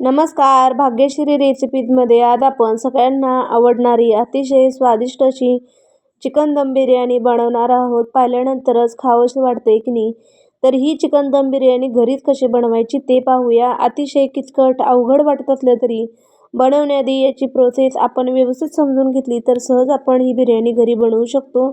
नमस्कार. भाग्यश्री रेसिपीजमध्ये आज आपण सगळ्यांना आवडणारी अतिशय स्वादिष्ट अशी चिकन दम बिर्याणी बनवणार आहोत. पाहिल्यानंतरच खावंसं वाटते की नाही? तर ही चिकन दम बिर्याणी घरीच कशी बनवायची ते पाहूया. अतिशय किचकट अवघड वाटत असलं तरी बनवण्याआधी याची प्रोसेस आपण व्यवस्थित समजून घेतली तर सहज आपण ही बिर्याणी घरी बनवू शकतो.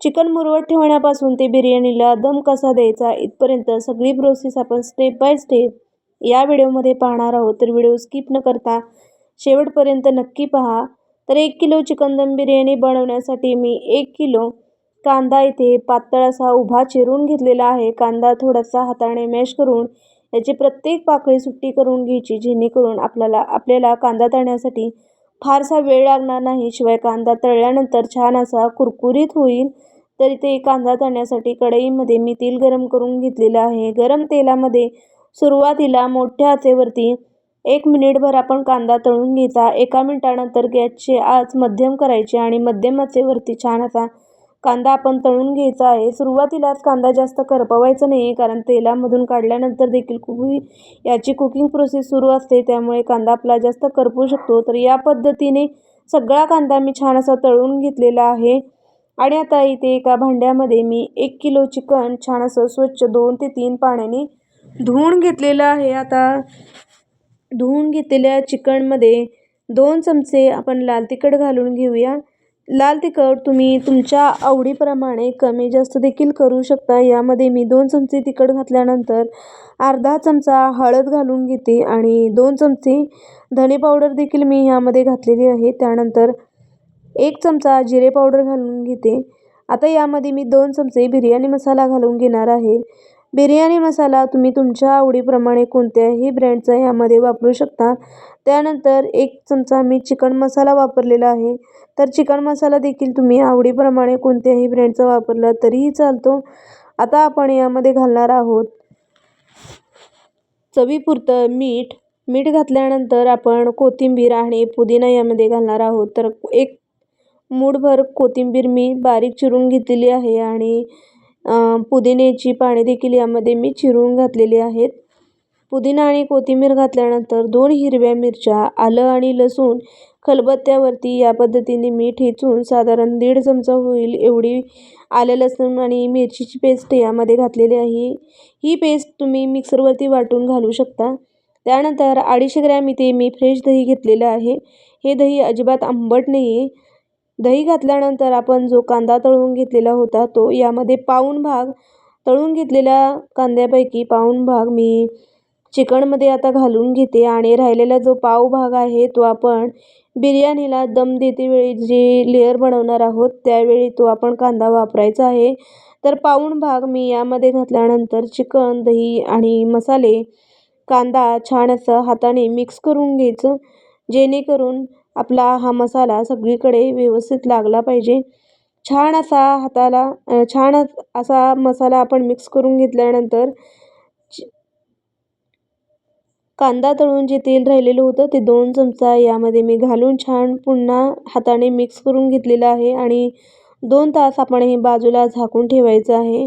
चिकन मुरवत ठेवण्यापासून ते बिर्याणीला दम कसा द्यायचा इथपर्यंत सगळी प्रोसेस आपण स्टेप बाय स्टेप या व्हिडिओमध्ये पाहणार आहोत. तर व्हिडिओ स्किप न करता शेवटपर्यंत नक्की पहा. तर एक किलो चिकन दम बिर्याणी बनवण्यासाठी मी एक किलो कांदा इथे पातळ असा उभा चिरून घेतलेला आहे. कांदा थोडासा हाताने मॅश करून याची प्रत्येक पाकळी सुट्टी करून घ्यायची जेणेकरून आपल्याला आपल्याला कांदा तळण्यासाठी फारसा वेळ लागणार नाही. शिवाय कांदा तळल्यानंतर छान असा कुरकुरीत होईल. तर इथे कांदा तळण्यासाठी कढईमध्ये मी तेल गरम करून घेतलेलं आहे. गरम तेलामध्ये सुरुवातीला मोठ्या आचेवरती एक मिनिटभर आपण कांदा तळून घ्यायचा. एका मिनिटानंतर गॅसची आच मध्यम करायची आणि मध्यम आचेवरती छान असा कांदा आपण तळून घ्यायचा आहे. सुरुवातीलाच कांदा जास्त करपवायचा नाही कारण तेलामधून काढल्यानंतर देखील कुकिंग याची कुकिंग प्रोसेस सुरू असते त्यामुळे कांदा आपला जास्त करपू शकतो. तर या पद्धतीने सगळा कांदा मी छान असा तळून घेतलेला आहे. आणि आता इथे एका भांड्यामध्ये मी एक किलो चिकन छान असं स्वच्छ दोन ते तीन पाण्याने धुवून घेतलेलं आहे. आता धुवून घेतलेल्या चिकनमध्ये दोन चमचे आपण लाल तिखट घालून घेऊया. लाल तिखट तुम्ही तुमच्या आवडीप्रमाणे कमी जास्त देखील करू शकता. यामध्ये मी दोन चमचे तिखट घातल्यानंतर अर्धा चमचा हळद घालून घेते आणि दोन चमचे धने पावडर देखील मी यामध्ये घातलेली आहे. त्यानंतर एक चमचा जिरे पावडर घालून घेते. आता यामध्ये मी दोन चमचे बिर्याणी मसाला घालून घेणार आहे. बिर्याणी मसाला तुम्ही तुमच्या आवडीप्रमाणे कोणत्याही ब्रँडचा यामध्ये वापरू शकता. त्यानंतर एक चमचा मी चिकन मसाला वापरलेला आहे. तर चिकन मसाला देखील तुम्ही आवडीप्रमाणे कोणत्याही ब्रँडचा वापरला तरीही चालतो. आता आपण यामध्ये घालणार आहोत चवीपुरतं मीठ. मीठ घातल्यानंतर आपण कोथिंबीर आणि पुदिना यामध्ये घालणार आहोत. तर एक मूठभर कोथिंबीर मी बारीक चिरून घेतलेली आहे आणि पुदिन्याची पाने देखील यामध्ये मी चिरून घातलेली आहेत. पुदिना आणि कोथिंबीर घातल्यानंतर दोन हिरव्या मिरच्या आलं आणि लसूण खलबत्त्यावरती या पद्धतीने मी ठेचून साधारण दीड चमचा होईल एवढी आलं लसूण आणि मिरचीची पेस्ट यामध्ये घातलेली आहे. ही पेस्ट तुम्ही मिक्सरवरती वाटून घालू शकता. त्यानंतर अडीचशे ग्रॅम इथे मी फ्रेश दही घेतलेलं आहे. हे दही अजिबात आंबट नाही आहे दही घातल्यानंतर आपण जो कांदा तळून घेतलेला होता तो यामध्ये पाऊण भाग तळून घेतलेल्या कांद्यापैकी पाऊण भाग मी चिकनमध्ये आता घालून घेते आणि राहिलेला जो पाव भाग आहे तो आपण बिर्याणीला दम देते वेळी जी लेअर बनवणार आहोत त्यावेळी तो आपण कांदा वापरायचा आहे. तर पाऊण भाग मी यामध्ये घातल्यानंतर चिकन दही आणि मसाले कांदा छान असं हाताने मिक्स करून घ्यायचं जेणेकरून आपला हा मसाला सगळीकडे व्यवस्थित लागला पाहिजे. छान असा हाताला छान असा मसाला आपण मिक्स करून घेतल्यानंतर कांदा तळून जे तेल राहिलेलं होतं ते दोन चमचा यामध्ये मी घालून छान पुन्हा हाताने मिक्स करून घेतलेलं आहे आणि दोन तास आपण हे बाजूला झाकून ठेवायचं आहे.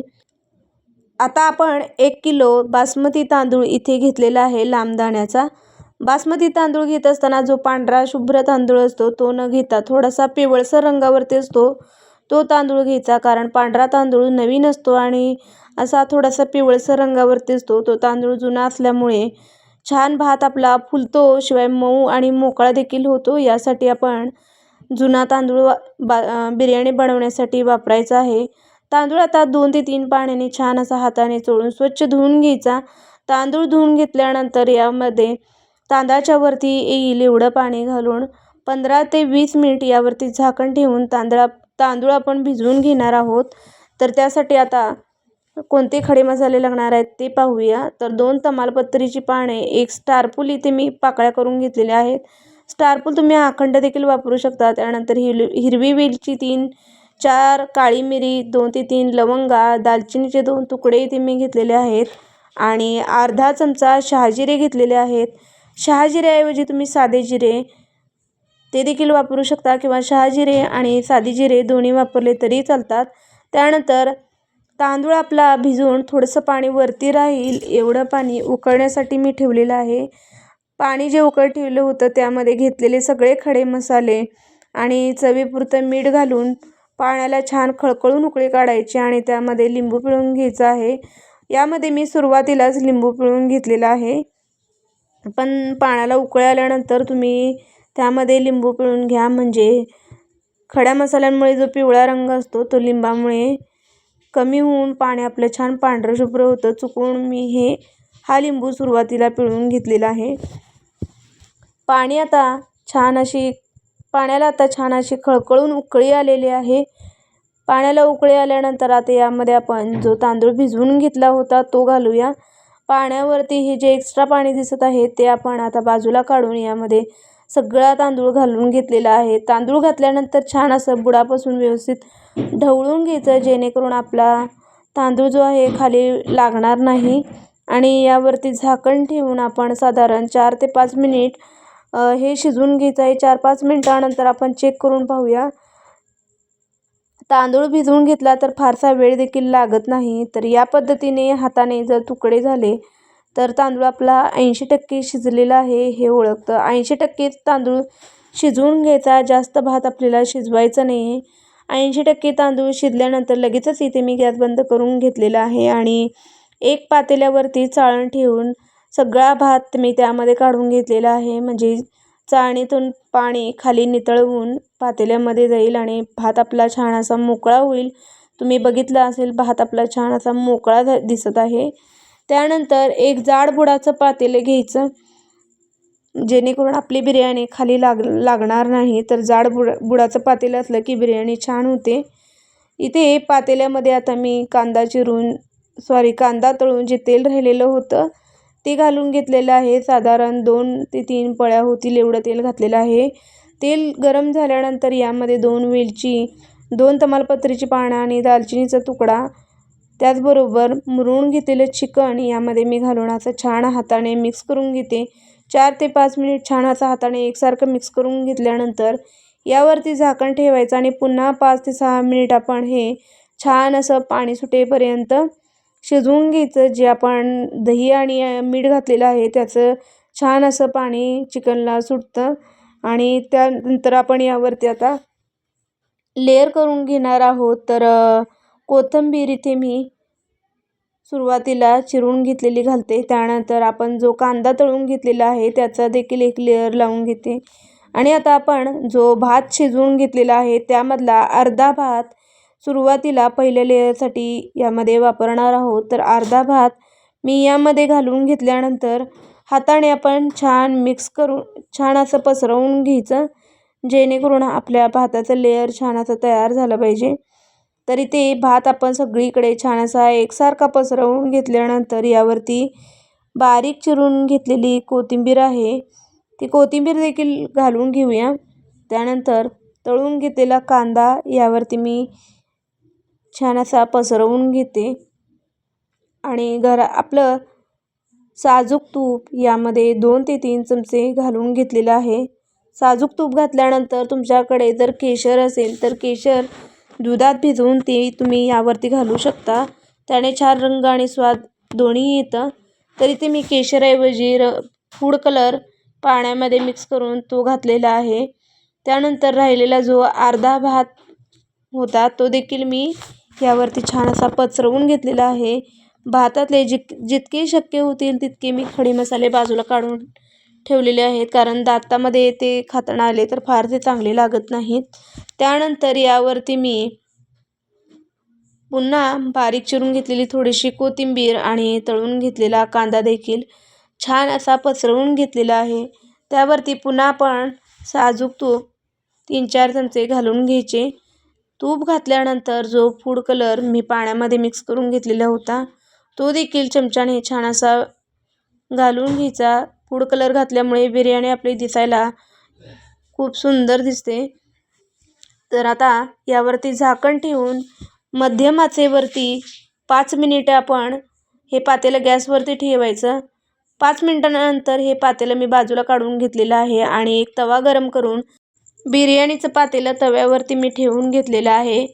आता आपण एक किलो बासमती तांदूळ इथे घेतलेला आहे लांबदाण्याचा बासमती तांदूळ घेत असताना जो पांढरा शुभ्र तांदूळ असतो तो न घेता थोडासा पिवळसर रंगावरती असतो. तो तांदूळ घ्यायचा कारण पांढरा तांदूळ नवीन असतो आणि असा थोडासा पिवळसर रंगावरती असतो. तो तांदूळ जुना असल्यामुळे छान भात आपला फुलतो शिवाय मऊ आणि मोकळा देखील होतो. यासाठी आपण जुना तांदूळ बा बिर्याणी बनवण्यासाठी वापरायचा आहे. तांदूळ आता दोन ते तीन पाण्याने छान असा हाताने चोळून स्वच्छ धुवून घ्यायचा. तांदूळ धुवून घेतल्यानंतर यामध्ये तांदळाच्या वरती येईल एवढं पाणी घालून पंधरा ते वीस मिनिट यावरती झाकण ठेवून तांदळा तांदूळ आपण भिजवून घेणार आहोत. तर त्यासाठी आता कोणते खडे मसाले लागणार आहेत ते पाहूया. तर दोन तमालपत्रीची पाने एक स्टारपूल इथे मी पाकळ्या करून घेतलेल्या आहेत. स्टारपूल तुम्ही अखंड देखील वापरू शकता त्यानंतर हिल हिरवी वेलची तीन चार काळी मिरी दोन ते तीन लवंगा दालचिनीचे दोन तुकडे इथे मी घेतलेले आहेत. आणि अर्धा चमचा शहाजिरे घेतलेले आहेत. शहाजिऱ्याऐवजी तुम्ही साधे जिरे ते देखील वापरू शकता किंवा शहाजिरे आणि साधी जिरे दोन्ही वापरले तरी चालतात. त्यानंतर तांदूळ आपला भिजवून थोडंसं पाणी वरती राहील एवढं पाणी उकळण्यासाठी मी ठेवलेलं आहे. पाणी जे उकळ ठेवलं होतं त्यामध्ये घेतलेले सगळे खडे मसाले आणि चवीपुरतं मीठ घालून पाण्याला छान खळखळून उकळी काढायची आणि त्यामध्ये लिंबू पिळून घ्यायचं आहे. यामध्ये मी सुरुवातीलाच लिंबू पिळून घेतलेला आहे. पण पाण्याला उकळी आल्यानंतर तुम्ही त्यामध्ये लिंबू पिळून घ्या. म्हणजे खड्या मसाल्यांमुळे जो पिवळा रंग असतो तो लिंबामुळे कमी होऊन पाणी आपलं छान पांढरं शुभ्र होतं. चुकून मी हे हा लिंबू सुरुवातीला पिळून घेतलेला आहे. पाणी आता छान अशी पाण्याला आता छान अशी खळखळून उकळी आलेली आहे. पाण्याला उकळी आल्यानंतर आता यामध्ये आपण जो तांदूळ भिजवून घेतला होता तो घालूया. पाण्यावरती हे जे एक्स्ट्रा पाणी दिसत आहे ते आपण आता बाजूला काढून यामध्ये सगळा तांदूळ घालून घेतलेला आहे. तांदूळ घातल्यानंतर छान असं बुडापासून व्यवस्थित ढवळून घ्यायचं जेणेकरून आपला तांदूळ जो आहे खाली लागणार नाही. आणि यावरती झाकण ठेवून आपण साधारण चार ते पाच मिनिट हे शिजवून घ्यायचं आहे. चार पाच मिनटानंतर आपण चेक करून पाहूया. तांदूळ भिजवून घेतला तर फारसा वेळ देखील लागत नाही. तर या पद्धतीने हाताने जर तुकडे झाले तर तांदूळ आपला ऐंशी टक्के शिजलेला आहे हे ओळखतं. ऐंशी टक्के तांदूळ शिजवून घ्यायचा जास्त भात आपल्याला शिजवायचा नाही. आहे ऐंशी टक्के तांदूळ शिजल्यानंतर लगेचच इथे मी गॅस बंद करून घेतलेला आहे आणि एक पातेल्यावरती चाळण ठेवून सगळा भात मी त्यामध्ये काढून घेतलेला आहे. म्हणजे चाळणीतून पाणी खाली नितळवून पातेल्यामध्ये जाईल आणि भात आपला छान असा मोकळा होईल. तुम्ही बघितलं असेल भात आपला छान असा मोकळा दिसत आहे. त्यानंतर एक जाड बुडाचं पातेलं घ्यायचं. जेणेकरून आपली बिर्याणी खाली लाग लागणार नाही. तर जाड बुड बुडाचं पातेलं असलं की बिर्याणी छान होते. इथे पातेल्यामध्ये आता मी कांदा चिरून सॉरी कांदा तळून जे तेल राहिलेलं होतं ते घालून घेतलेलं आहे. साधारण दोन ते तीन पळ्या होतील एवढं तेल घातलेलं आहे. तेल गरम झाल्यानंतर यामध्ये दोन वेलची दोन तमालपत्रीची पानं आणि दालचिनीचा तुकडा त्याचबरोबर मुरून घेतलेलं चिकन यामध्ये मी घालून असं छान हाताने मिक्स करून घेते. चार ते पाच मिनिट छान असं हाताने एकसारखं मिक्स करून घेतल्यानंतर यावरती झाकण ठेवायचं आणि पुन्हा पाच ते सहा मिनिट आपण हे छान असं पाणी सुटेपर्यंत शिजवून घ्यायचं जे आपण दही आणि मीठ घातलेलं आहे त्याचं छान असं पाणी चिकनला सुटतं. आणि त्यानंतर आपण यावरती आता लेअर करून घेणार आहोत. तर कोथिंबीर इथे मी सुरुवातीला चिरून घेतलेली घालते. त्यानंतर आपण जो कांदा तळून घेतलेला आहे त्याचा देखील एक लेअर लावून घेते. आणि आता आपण जो भात शिजवून घेतलेला आहे त्यामधला अर्धा भात सुरुवातीला पहिल्या लेअरसाठी यामध्ये वापरणार आहोत. तर अर्धा भात मी यामध्ये घालून घेतल्यानंतर हाताने आपण छान मिक्स करून छान असं पसरवून घ्यायचं जेणेकरून आपल्या भाताचं लेअर छान असं तयार झालं पाहिजे. तरी ते भात आपण सगळीकडे छान असा एकसारखा पसरवून घेतल्यानंतर यावरती बारीक चिरून घेतलेली कोथिंबीर आहे. ती कोथिंबीर देखील घालून घेऊया. त्यानंतर तळून घेतलेला कांदा यावरती मी छान असा पसरवून घेते. आणि घरा आपलं साजूक तूप यामध्ये दोन ते तीन चमचे घालून घेतलेलं आहे. साजूक तूप घातल्यानंतर तुमच्याकडे जर केशर असेल तर केशर दुधात भिजवून ते तुम्ही यावरती घालू शकता. त्याने छान रंग आणि स्वाद दोन्ही येतं. तरी ते मी केशरऐवजी र फूड कलर पाण्यामध्ये मिक्स करून तो घातलेला आहे. त्यानंतर राहिलेला जो अर्धा भात होता तो देखील मी यावरती छान असा पसरवून घेतलेला आहे. भातातले जित जितके शक्य होतील तितके मी खडे मसाले बाजूला काढून ठेवलेले आहेत. कारण दातामध्ये ते खाताना आले तर फार ते चांगले लागत नाहीत. त्यानंतर यावरती मी पुन्हा बारीक चिरून घेतलेली थोडीशी कोथिंबीर आणि तळून घेतलेला कांदा देखील छान असा पसरवून घेतलेला आहे. त्यावरती पुन्हा आपण साजूक तूप तीन चार चमचे घालून घ्यायचे. तूप घातल्यानंतर जो फूड कलर मी पाण्यामध्ये मिक्स करून घेतलेला होता तो देखील चमच्याने छान असा घालून घ्यायचा. फूड कलर घातल्यामुळे बिर्याणी आपली दिसायला खूप सुंदर दिसते. तर आता यावरती झाकण ठेवून मध्यम आचेवरती पाच मिनिटं आपण हे पातेलं गॅसवरती ठेवायचं. पाच मिनटानंतर हे पातेलं मी बाजूला काढून घेतलेलं आहे आणि एक तवा गरम करून बिर्याणीचं पातेलं तव्यावरती मी ठेवून घेतलेलं आहे.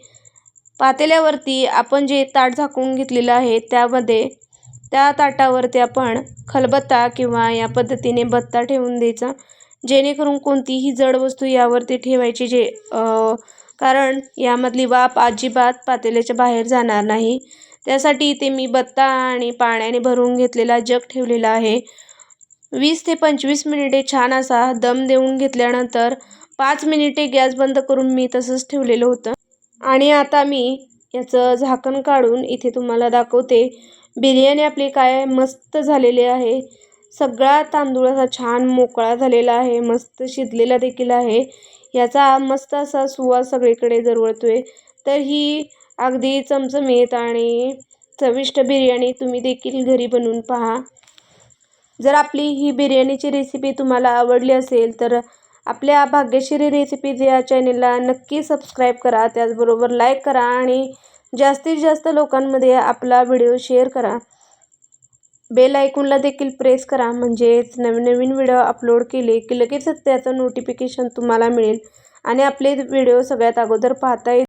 पातेल्यावरती आपण जे ताट झाकून घेतलेलं आहे त्यामध्ये त्या ताटावरती आपण खलबत्ता किंवा या पद्धतीने बत्ता ठेवून द्यायचा. जेणेकरून कोणतीही जड वस्तू यावरती ठेवायची जे कारण यामधली वाफ अजिबात पातेल्याच्या बाहेर जाणार नाही. त्यासाठी इथे मी बत्ता आणि पाण्याने भरून घेतलेला जग ठेवलेला आहे. वीस ते पंचवीस मिनिटे छान असा दम देऊन घेतल्यानंतर पाच मिनिटे गॅस बंद करून मी तसंच ठेवलेलं होतं. आणि आता मी याचं झाकण काढून इथे तुम्हाला दाखवते. बिर्याणी आपली काय मस्त झालेली आहे. सगळा तांदूळ असा छान मोकळा झालेला आहे. मस्त शिजलेला देखील आहे. याचा मस्त असा सुवास सगळीकडे दरवळतोय. तर ही अगदी चमचमीत आणि चविष्ट बिर्याणी तुम्ही देखील घरी बनवून पहा. जर आपली ही बिर्याणीची रेसिपी तुम्हाला आवडली असेल तर आपल्या भाग्यश्री रेसिपीज या चॅनेलला नक्की सबस्क्राईब करा. त्याचबरोबर लाईक करा आणि जास्तीत जास्त लोकांमध्ये आपला व्हिडिओ शेअर करा. बेल आयकॉनला देखील प्रेस करा. म्हणजेच नवीन नवीन व्हिडिओ अपलोड केले की लगेचच त्याचं नोटिफिकेशन तुम्हाला मिळेल. आणि आपले व्हिडिओ सगळ्यात अगोदर पाहता येईल